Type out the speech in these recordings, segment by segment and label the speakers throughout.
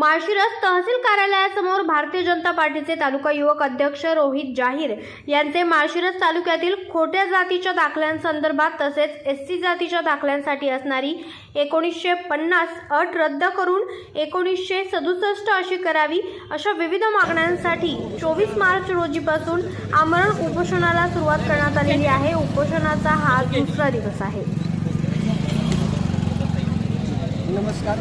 Speaker 1: माळशिरस तहसील कार्यालयासमोर भारतीय जनता पार्टीचे तालुका युवक अध्यक्ष रोहित जाहीर यांचे माळशिरस तालुक्यातील खोट्या जातीच्या दाखल्यांसंदर्भात तसेच एस सी जातीच्या दाखल्यांसाठी असणारी एकोणीसशे पन्नास अट रद्द करून एकोणीसशे सदुसष्ट अशी करावी अशा विविध मागण्यांसाठी चोवीस मार्च रोजीपासून आमरण उपोषणाला सुरुवात करण्यात आलेली आहे. उपोषणाचा हा दुसरा दिवस आहे.
Speaker 2: नमस्कार.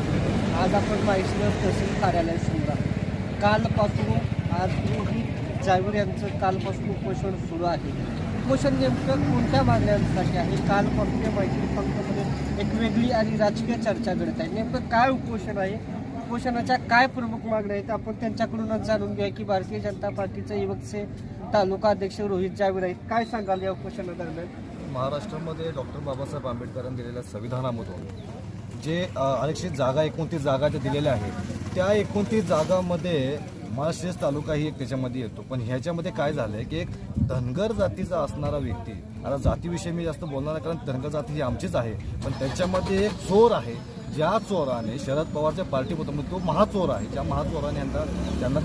Speaker 2: आज आपण माहिती तहसील कार्यालयासमोर आहे कालपासून आज रोहित यांचं कालपासून उपोषण सुरू आहे. उपोषण नेमकं कोणत्या मागण्यांसाठी आहे? कालपासून या माहिती पंक्तीमध्ये एक वेगळी आणि राजकीय चर्चा घडत आहे. नेमकं काय उपोषण आहे? उपोषणाच्या काय प्रमुख मागण्या आहेत? आपण त्यांच्याकडूनच जाणून घ्या की भारतीय जनता पार्टीचे युवकचे तालुका अध्यक्ष रोहित जावीर आहेत. काय सांगाल या उपोषणादरम्यान?
Speaker 3: महाराष्ट्रामध्ये डॉक्टर बाबासाहेब आंबेडकरांनी दिलेल्या संविधानामधून जे आरक्षित जागा एकोणतीस जागा त्या दिलेल्या आहेत त्या एकोणतीस जागामध्ये माळशिरस तालुका ही एक त्याच्यामध्ये येतो. पण ह्याच्यामध्ये काय झालं आहे की एक धनगर जातीचा असणारा व्यक्ती आता जातीविषयी मी जास्त बोलणार नाही कारण धनगर जाती ही आमचीच आहे पण त्याच्यामध्ये एक चोर आहे. ज्या चोराने शरद पवारच्या पार्टीमध्ये म्हणजे तो महाचोर आहे. ज्या महाचोराने यांना त्यांना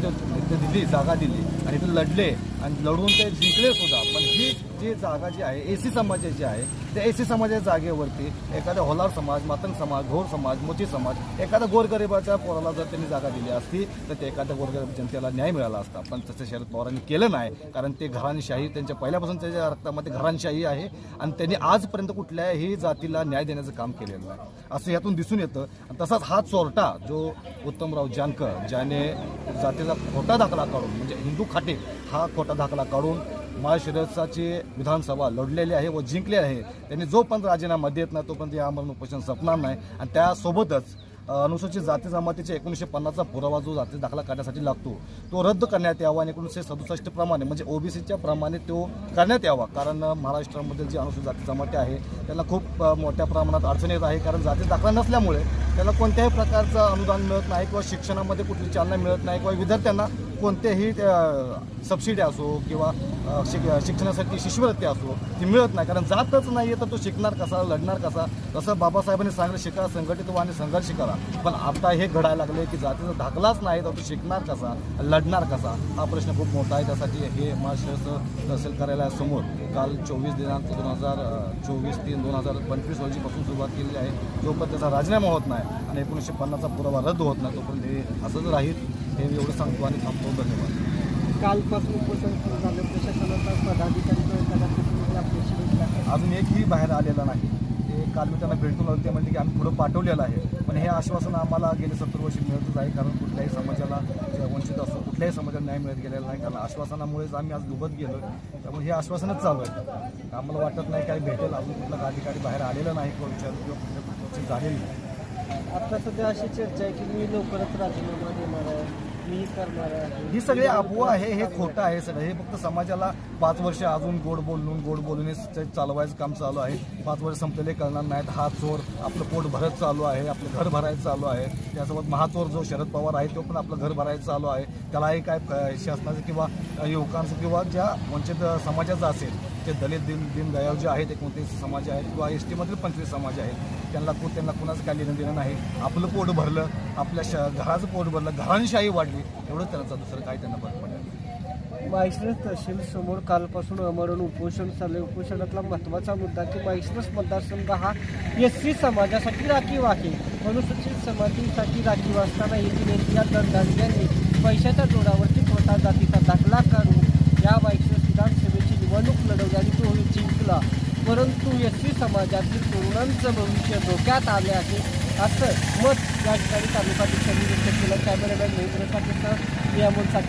Speaker 3: ते दिली जागा दिली आणि ते लढले. आणि लढून ते जिंकले सुद्धा. पण ही जी जागा जी आहे ए सी समाजाची आहे त्या ए सी समाजाच्या जागेवरती एखाद्या होलार समाज मातंग समाज घोर समाज मोती समाज एखाद्या गोरगरिबाच्या पोराला जर त्यांनी जागा दिली असती तर ते एखाद्या गोरगरीब जनतेला न्याय मिळाला असता. पण तसं शरद पवारांनी केलं नाही कारण ते घराणशाही त्यांच्या पहिल्यापासून त्याच्या रक्तामध्ये घराणशाही आहे आणि त्यांनी आजपर्यंत कुठल्याही जातीला न्याय देण्याचं काम केलेलं नाही. असं यातून दिसून येतं. आणि तसाच हा चोरटा जो उत्तमराव जानकर ज्याने जातीचा खोटा दाखला काढून म्हणजे हिंदू खाटे हा खोटा दाखला काढून महाशिरसाची विधानसभा लढलेली आहे व जिंकले आहे. त्यांनी जोपर्यंत राजीनामा देत नाही तोपर्यंत या आमरण उपोषण संपणार नाही. आणि त्यासोबतच अनुसूचित जाती जमातीच्या एकोणीसशे पन्नासचा पुरावा जो जाती दाखला करण्यासाठी लागतो तो रद्द करण्यात यावा आणि एकोणीसशे सदुसष्ट प्रमाणे म्हणजे ओबीसीच्या प्रमाणे तो करण्यात यावा. कारण महाराष्ट्रामध्ये महाराष्ट्रामधील जी अनुसूचित जाती जमाती आहे त्यांना खूप मोठ्या प्रमाणात अडचण येत आहे. कारण जाती दाखला नसल्यामुळे त्याला कोणत्याही प्रकारचं अनुदान मिळत नाही किंवा शिक्षणामध्ये कुठली चालना मिळत नाही किंवा विद्यार्थ्यांना कोणत्याही सबसिडी असो किंवा शिक शिक्षणासाठी शिष्यवृत्ती असो ती मिळत नाही. कारण जातच नाही तर तो शिकणार कसा लढणार कसा? जसं बाबासाहेबांनी सांगितलं शिका संघटित व्हा आणि संघर्ष करा. पण आता हे घडायला लागले की जातीचा धाकलाच नाही तर तो शिकणार कसा लढणार कसा? हा प्रश्न खूप मोठा आहे. त्यासाठी हे महाराष्ट्र तहसील कार्यालयासमोर काल चोवीस दिनांक दोन हजार चोवीस तीन दोन हजार पंचवीस रोजीपासून सुरुवात केलेली आहे. जोपर्यंत त्याचा राजीनामा होत नाही आणि एकोणीसशे पन्नासचा पुरावा रद्द होत नाही तोपर्यंत हे असंच राहील. हे एवढं सांगतो आणि थांबतो. धन्यवाद.
Speaker 2: कालपासून उपोषण सुरू झालं. प्रशासनाचा पदाधिकारी आहे.
Speaker 3: अजून एकही बाहेर आलेला नाही. ते काल मी त्यांना भेटून आलो ते म्हणले की आम्ही पुढं पाठवलेलं आहे. पण हे आश्वासन आम्हाला गेले सत्तर वर्ष मिळतच आहे कारण कुठल्याही समाजाला वंचित असो कुठल्याही समाजाला न्याय मिळत गेलेला नाही. कारण आश्वासनामुळेच आम्ही आज डुबत गेलो त्यामुळे हे आश्वासनच चालू आहे. आम्हाला वाटत नाही काही भेटेल. अजून कुठला अधिकारी बाहेर आलेला नाही किंवा विचार किंवा कुठल्या झालेली नाही.
Speaker 2: आता सध्या अशी चर्चा आहे की मी लवकरच राजीनामा देणार आहे.
Speaker 3: ही सगळी अफवा आहे हे खोटं आहे सगळं. हे फक्त समाजाला पाच वर्ष अजून गोड बोलून गोड बोलून हे चालवायचं काम चालू आहे. पाच वर्ष संपलेले करणार नाहीत. हा चोर आपलं पोट भरत चालू आहे आपलं घर भरायचं चालू आहे. त्यासोबत महाचोर जो शरद पवार आहे तो पण आपलं घर भरायचं चालू आहे. त्यालाही काय शासनाचं किंवा युवकांचं किंवा ज्या वंचित समाजाचं असेल ते दलित दिन दिनदयाव जे आहेत एकोणतीस समाज आहेत किंवा एस टीमधील पंचवीस समाज आहेत त्यांना को त्यांना कुणाचं काय लेणं देणं नाही. आपलं पोट भरलं आपल्या श घराचं पोट भरलं घरांशाही वाढली एवढं त्यांचा दुसरं काही त्यांना फरक पडलं नाही.
Speaker 2: तहसील समोर कालपासून अमरण उपोषण झाले उपोषणातला महत्त्वाचा मुद्दा की माहिश्रस मतदारसंघ हा एस सी समाजासाठी राखीव आहे. अनुसूचित समाजासाठी राखीव असताना येथील या दंडांनी पैशाच्या जोडावरती स्वतः जातीचा दाखला काढून या माहिश्रस विधानसभेची निवडणूक लढवली आणि तो होता. परंतु एस सी समाजातील तरुणांचं भविष्य धोक्यात आले आहे असं मत या ठिकाणी तालुका व्यक्त केलं. कॅमेरामॅन महेंद्र साठेसह मी साठे.